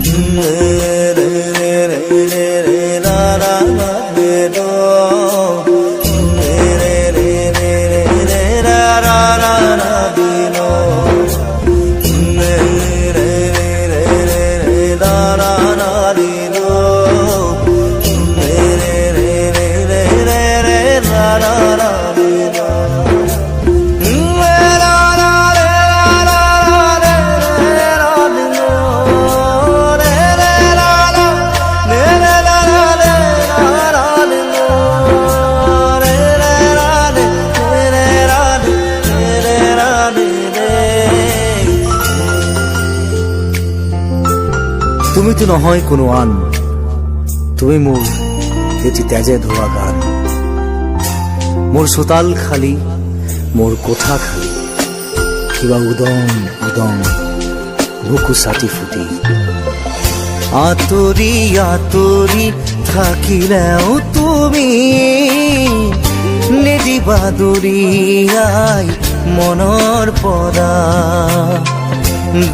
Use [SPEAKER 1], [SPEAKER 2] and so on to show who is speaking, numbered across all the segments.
[SPEAKER 1] তুমি তো নহয় কোনো আন। তুমি মোৰ এটি তেজে ধোৱা গান। মোৰ চোতাল খালী, মোৰ কোঠা খালী। কিবা উদং উদং বুকু চাটি ফুটি। আঁতৰি আঁতৰি থাকিলেও তুমি নিদিবা দূৰিয়াই মনৰ পৰা।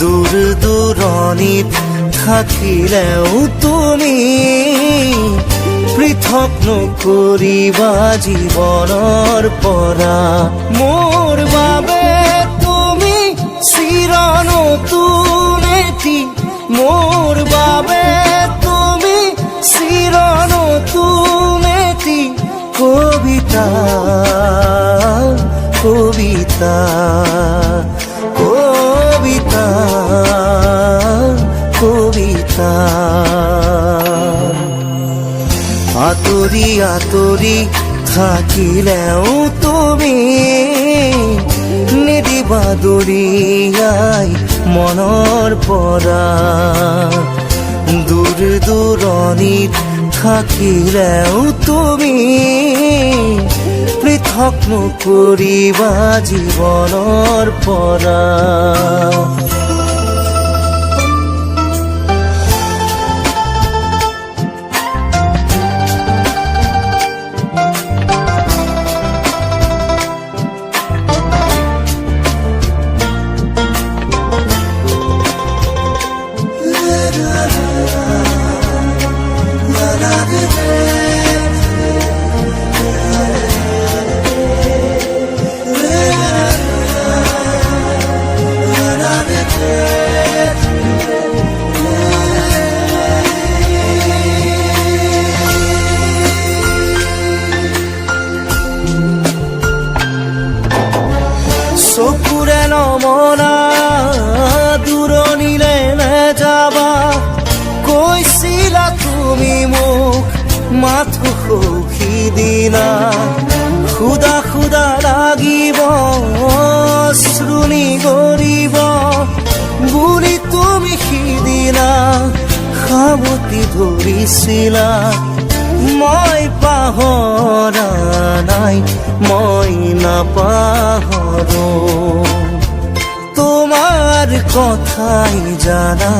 [SPEAKER 1] দূৰ দূৰণিত থাকিলেও তুমি পৃথক নকৰিবা জীৱনৰ পৰা। মোৰ বাবে তুমি চিৰ নতুন মোৰ বাবে তুমি চিৰ নতুন কবিতা কবিতা। আঁতৰি আঁতৰি থাকিলেও তুমি নিদিবা দূৰিয়াই মনৰ পৰা। দূৰ দূৰণিত থাকিলেও তুমি পৃথক নকৰিবা জীৱনৰ পৰা। দিনা খুদা খুদা লাগিব শ্ৰুণী কৰিব বুলি তুমি সিদিনা সাৱতি ধৰিছিলা। মই পাহৰা নাই, মই নাপাহৰো। তোমাৰ কথাই জানা,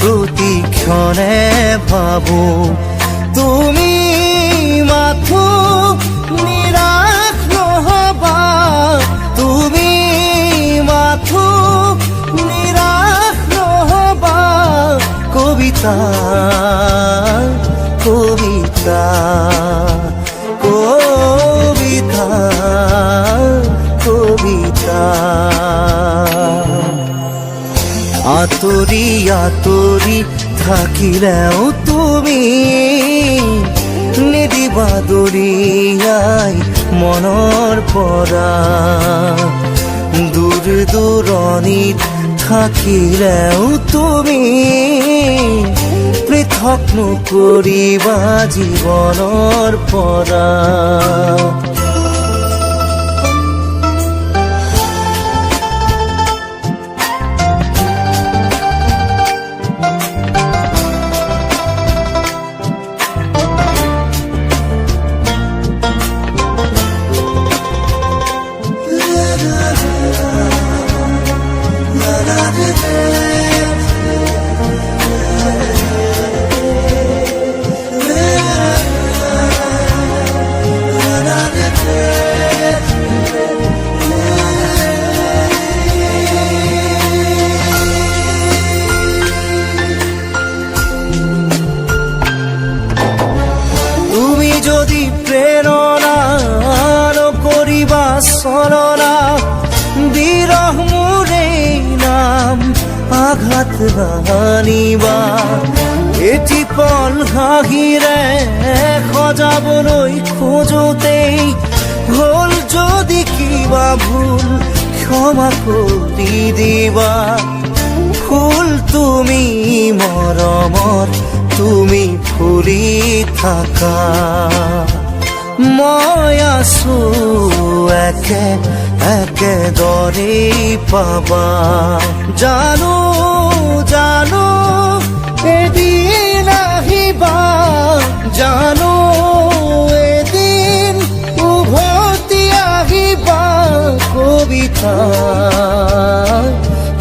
[SPEAKER 1] প্ৰতিক্ষণে ভাবো। তুমি মাথো নিৰাশ নহবা তুমি মাথো নিৰাশ নহবা কবিতা কবিতা কবিতা কবিতা। আঁতৰি আঁতৰি থাকিলেও তুমি নিদিবা দূৰিয়াই মনৰ পৰা দূৰ দূৰণিত থাকিলেও তুমি পৃথক নকৰিবা জীৱনৰ পৰা আঘাত নানিবা এটি পল হাঁহিৰে সজাবলৈ খোজোতেই। হ'ল যদি কিবা ভুল, ক্ষমা কৰি দিবা। ফুল তুমি মৰমত তুমি ফুলি থাকা। মই আছো একে একেদৰে পাবা। জানো জানো, এদিন আহিবা, জানো, এদিন উভতি আহিবা, কবিতা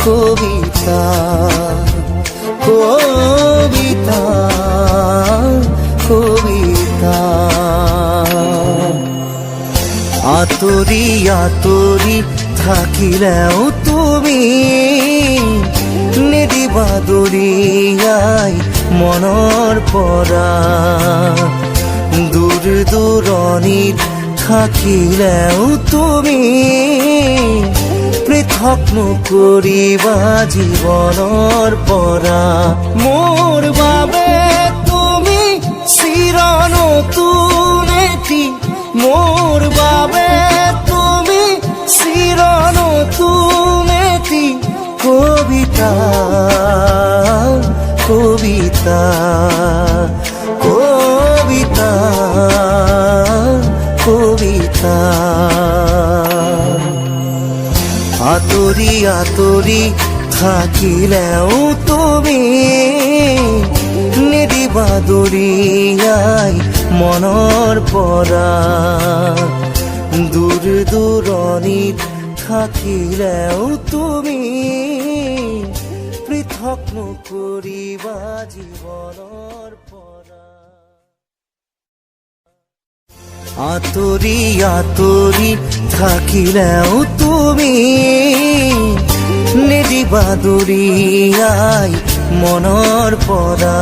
[SPEAKER 1] কবিতা কবিতা কবিতা। আতৰি আতৰি থাকিলেও তুমি দৰিয়াই মনৰ পৰা দূৰ দূৰণিত থাকিলেও তুমি পৃথক নকৰিবা জীৱনৰ পৰা মোৰ বাবে তুমি চিৰ আতৰি আতৰি থাকিলেও তুমি নিদিবা দৰিয়াই মনৰ পৰা দূৰ দূৰণিত থাকিলেও তুমি পৃথক নকৰিবা জীৱনৰ পৰা আতৰি আতরি থাকিলেও তুমি নিদিবা দৰিয়াই মনৰ পৰা